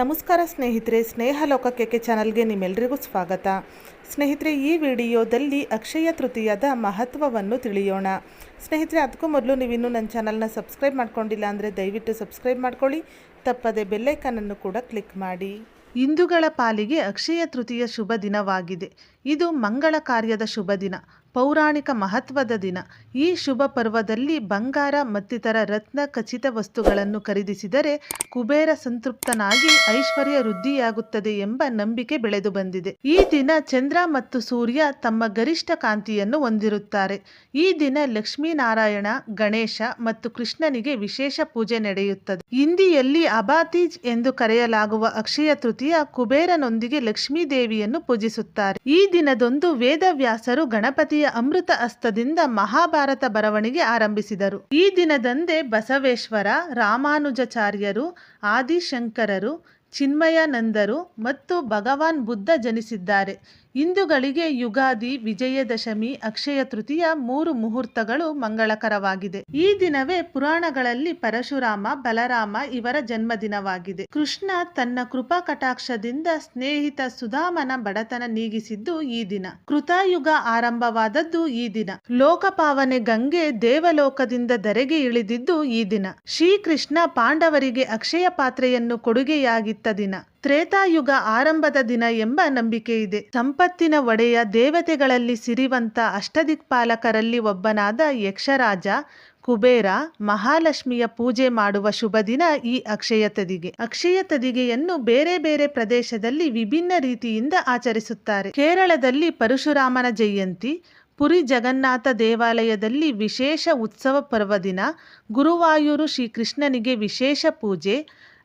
ನಮಸ್ಕಾರ ಸ್ನೇಹಿತರೆ ಸ್ನೇಹ ಲೋಕಕ್ಕೆ ಚಾನಲ್ಗೆ ನಿಮ್ಮೆಲ್ಲರಿಗೂ ಸ್ವಾಗತ. ಸ್ನೇಹಿತರೆ, ಈ ವಿಡಿಯೋದಲ್ಲಿ ಅಕ್ಷಯ ತೃತೀಯದ ಮಹತ್ವವನ್ನು ತಿಳಿಯೋಣ. ಸ್ನೇಹಿತರೆ, ಅದಕ್ಕೂ ಮೊದಲು ನೀವಿನ್ನೂ ನನ್ನ ಚಾನಲ್ನ ಸಬ್ಸ್ಕ್ರೈಬ್ ಮಾಡ್ಕೊಂಡಿಲ್ಲ ಅಂದರೆ ದಯವಿಟ್ಟು ಸಬ್ಸ್ಕ್ರೈಬ್ ಮಾಡ್ಕೊಳ್ಳಿ. ತಪ್ಪದೆ ಬೆಲ್ಲೈಕನನ್ನು ಕೂಡ ಕ್ಲಿಕ್ ಮಾಡಿ. ಹಿಂದೂಗಳ ಪಾಲಿಗೆ ಅಕ್ಷಯ ತೃತೀಯ ಶುಭ ದಿನವಾಗಿದೆ. ಇದು ಮಂಗಳ ಕಾರ್ಯದ ಶುಭ ದಿನ. ಪೌರಾಣಿಕ ಮಹತ್ವದ ದಿನ. ಈ ಶುಭ ಪರ್ವದಲ್ಲಿ ಬಂಗಾರ ಮತ್ತಿತರ ರತ್ನ ಖಚಿತ ವಸ್ತುಗಳನ್ನು ಖರೀದಿಸಿದರೆ ಕುಬೇರ ಸಂತೃಪ್ತನಾಗಿ ಐಶ್ವರ್ಯ ವೃದ್ಧಿಯಾಗುತ್ತದೆ ಎಂಬ ನಂಬಿಕೆ ಬೆಳೆದು ಬಂದಿದೆ. ಈ ದಿನ ಚಂದ್ರ ಮತ್ತು ಸೂರ್ಯ ತಮ್ಮ ಗರಿಷ್ಠ ಕಾಂತಿಯನ್ನು ಹೊಂದಿರುತ್ತಾರೆ. ಈ ದಿನ ಲಕ್ಷ್ಮೀನಾರಾಯಣ, ಗಣೇಶ ಮತ್ತು ಕೃಷ್ಣನಿಗೆ ವಿಶೇಷ ಪೂಜೆ ನಡೆಯುತ್ತದೆ. ಹಿಂದಿಯಲ್ಲಿ ಅಬಾತೀಜ್ ಎಂದು ಕರೆಯಲಾಗುವ ಅಕ್ಷಯ ತೃತೀಯ ಕುಬೇರನೊಂದಿಗೆ ಲಕ್ಷ್ಮೀ ದೇವಿಯನ್ನು ಪೂಜಿಸುತ್ತಾರೆ. ಈ ದಿನದೊಂದು ವೇದವ್ಯಾಸರು ಅಮೃತ ಹಸ್ತದಿಂದ ಮಹಾಭಾರತ ಬರವಣಿಗೆ ಆರಂಭಿಸಿದರು. ಈ ದಿನದಂದೇ ಬಸವೇಶ್ವರ ರಾಮಾನುಜಾಚಾರ್ಯರು ಆದಿಶಂಕರರು ಚಿನ್ಮಯಾನಂದರು ಮತ್ತು ಭಗವಾನ್ ಬುದ್ಧ ಜನಿಸಿದ್ದಾರೆ. ಹಿಂದೂಗಳಿಗೆ ಯುಗಾದಿ, ವಿಜಯದಶಮಿ, ಅಕ್ಷಯ ತೃತೀಯ ಮೂರು ಮುಹೂರ್ತಗಳು ಮಂಗಳಕರವಾಗಿದೆ. ಈ ದಿನವೇ ಪುರಾಣಗಳಲ್ಲಿ ಪರಶುರಾಮ, ಬಲರಾಮ ಇವರ ಜನ್ಮದಿನವಾಗಿದೆ. ಕೃಷ್ಣ ತನ್ನ ಕೃಪಾ ಕಟಾಕ್ಷದಿಂದ ಸ್ನೇಹಿತ ಸುಧಾಮನ ಬಡತನ ನೀಗಿಸಿದ್ದು ಈ ದಿನ. ಕೃತಾಯುಗ ಆರಂಭವಾದದ್ದು ಈ ದಿನ. ಲೋಕಪಾವನೆ ಗಂಗೆ ದೇವಲೋಕದಿಂದ ಧರೆಗೆ ಇಳಿದಿದ್ದು ಈ ದಿನ. ಶ್ರೀಕೃಷ್ಣ ಪಾಂಡವರಿಗೆ ಅಕ್ಷಯ ಪಾತ್ರೆಯನ್ನು ಕೊಡುಗೆಯಾಗಿತ್ತ ದಿನ. ತ್ರೇತಾಯುಗ ಆರಂಭದ ದಿನ ಎಂಬ ನಂಬಿಕೆ ಇದೆ. ಸಂಪತ್ತಿನ ಒಡೆಯ ದೇವತೆಗಳಲ್ಲಿ ಸಿರಿವಂತ ಅಷ್ಟದಿಕ್ಪಾಲಕರಲ್ಲಿ ಒಬ್ಬನಾದ ಯಕ್ಷರಾಜ ಕುಬೇರ ಮಹಾಲಕ್ಷ್ಮಿಯ ಪೂಜೆ ಮಾಡುವ ಶುಭ ದಿನ ಈ ಅಕ್ಷಯ ತದಿಗೆ. ಅಕ್ಷಯ ತದಿಗೆಯನ್ನು ಬೇರೆ ಬೇರೆ ಪ್ರದೇಶದಲ್ಲಿ ವಿಭಿನ್ನ ರೀತಿಯಿಂದ ಆಚರಿಸುತ್ತಾರೆ. ಕೇರಳದಲ್ಲಿ ಪರಶುರಾಮನ ಜಯಂತಿ, ಪುರಿ ಜಗನ್ನಾಥ ದೇವಾಲಯದಲ್ಲಿ ವಿಶೇಷ ಉತ್ಸವ ಪರ್ವದಿನ ಗುರುವಾಯೂರು ಶ್ರೀಕೃಷ್ಣನಿಗೆ ವಿಶೇಷ ಪೂಜೆ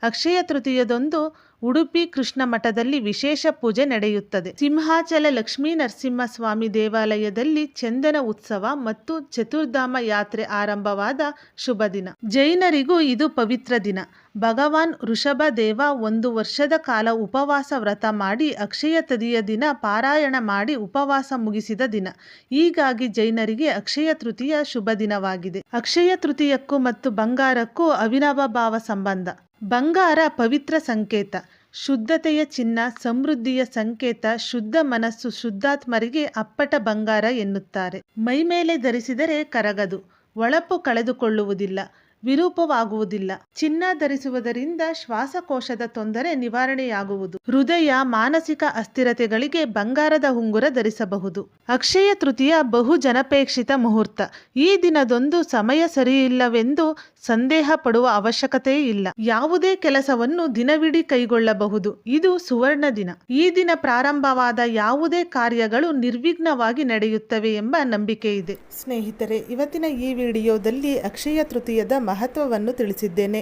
ಅಕ್ಷಯ ತೃತೀಯದಂದು ಉಡುಪಿ ಕೃಷ್ಣ ಮಠದಲ್ಲಿ ವಿಶೇಷ ಪೂಜೆ ನಡೆಯುತ್ತದೆ. ಸಿಂಹಾಚಲ ಲಕ್ಷ್ಮೀ ನರಸಿಂಹಸ್ವಾಮಿ ದೇವಾಲಯದಲ್ಲಿ ಚಂದನ ಉತ್ಸವ ಮತ್ತು ಚತುರ್ಧಾಮ ಯಾತ್ರೆ ಆರಂಭವಾದ ಶುಭ ದಿನ. ಜೈನರಿಗೂ ಇದು ಪವಿತ್ರ ದಿನ. ಭಗವಾನ್ ಋಷಭ ದೇವ ಒಂದು ವರ್ಷದ ಕಾಲ ಉಪವಾಸ ವ್ರತ ಮಾಡಿ ಅಕ್ಷಯ ತದಿಯ ದಿನ ಪಾರಾಯಣ ಮಾಡಿ ಉಪವಾಸ ಮುಗಿಸಿದ ದಿನ. ಹೀಗಾಗಿ ಜೈನರಿಗೆ ಅಕ್ಷಯ ತೃತೀಯ ಶುಭ ದಿನವಾಗಿದೆ. ಅಕ್ಷಯ ತೃತೀಯಕ್ಕೂ ಮತ್ತು ಬಂಗಾರಕ್ಕೂ ಅವಿನಾವ ಭಾವ ಸಂಬಂಧ. ಬಂಗಾರ ಪವಿತ್ರ ಸಂಕೇತ. ಶುದ್ಧತೆಯ ಚಿನ್ನ, ಸಮೃದ್ಧಿಯ ಸಂಕೇತ, ಶುದ್ಧ ಮನಸ್ಸು ಶುದ್ಧಾತ್ಮರಿಗೆ ಅಪ್ಪಟ ಬಂಗಾರ ಎನ್ನುತ್ತಾರೆ. ಮೈಮೇಲೆ ಧರಿಸಿದರೆ ಕರಗದು, ಒಳಪು ಕಳೆದುಕೊಳ್ಳುವುದಿಲ್ಲ. ವಿರೂಪವಾಗುವುದಿಲ್ಲ. ಚಿನ್ನ ಧರಿಸುವುದರಿಂದ ಶ್ವಾಸಕೋಶದ ತೊಂದರೆ ನಿವಾರಣೆಯಾಗುವುದು. ಹೃದಯ ಮಾನಸಿಕ ಅಸ್ಥಿರತೆಗಳಿಗೆ ಬಂಗಾರದ ಉಂಗುರ ಧರಿಸಬಹುದು. ಅಕ್ಷಯ ತೃತೀಯ ಬಹು ಜನಪೇಕ್ಷಿತ ಮುಹೂರ್ತ. ಈ ದಿನದೊಂದು ಸಮಯ ಸರಿಯಿಲ್ಲವೆಂದು ಸಂದೇಹ ಪಡುವ ಅವಶ್ಯಕತೆ ಇಲ್ಲ. ಯಾವುದೇ ಕೆಲಸವನ್ನು ದಿನವಿಡೀ ಕೈಗೊಳ್ಳಬಹುದು. ಇದು ಸುವರ್ಣ ದಿನ. ಈ ದಿನ ಪ್ರಾರಂಭವಾದ ಯಾವುದೇ ಕಾರ್ಯಗಳು ನಿರ್ವಿಘ್ನವಾಗಿ ನಡೆಯುತ್ತವೆ ಎಂಬ ನಂಬಿಕೆ ಇದೆ ಸ್ನೇಹಿತರೆ, ಇವತ್ತಿನ ಈ ವಿಡಿಯೋದಲ್ಲಿ ಅಕ್ಷಯ ತೃತೀಯದ ಮಹತ್ವವನ್ನು ತಿಳಿಸಿದ್ದೇನೆ.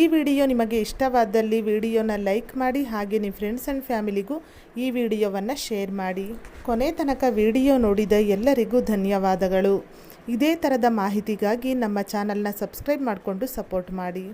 ಈ ವಿಡಿಯೋ ನಿಮಗೆ ಇಷ್ಟವಾದಲ್ಲಿ ವಿಡಿಯೋನ ಲೈಕ್ ಮಾಡಿ ಹಾಗೆ ನಿಮ್ಮ ಫ್ರೆಂಡ್ಸ್ ಆ್ಯಂಡ್ ಫ್ಯಾಮಿಲಿಗೂ ಈ ವಿಡಿಯೋವನ್ನು ಶೇರ್ ಮಾಡಿ. ಕೊನೆ ತನಕ ವಿಡಿಯೋ ನೋಡಿದ ಎಲ್ಲರಿಗೂ ಧನ್ಯವಾದಗಳು. ಇದೇ ಥರದ ಮಾಹಿತಿಗಾಗಿ ನಮ್ಮ ಚಾನಲ್ನ ಸಬ್ಸ್ಕ್ರೈಬ್ ಮಾಡಿಕೊಂಡು ಸಪೋರ್ಟ್ ಮಾಡಿ.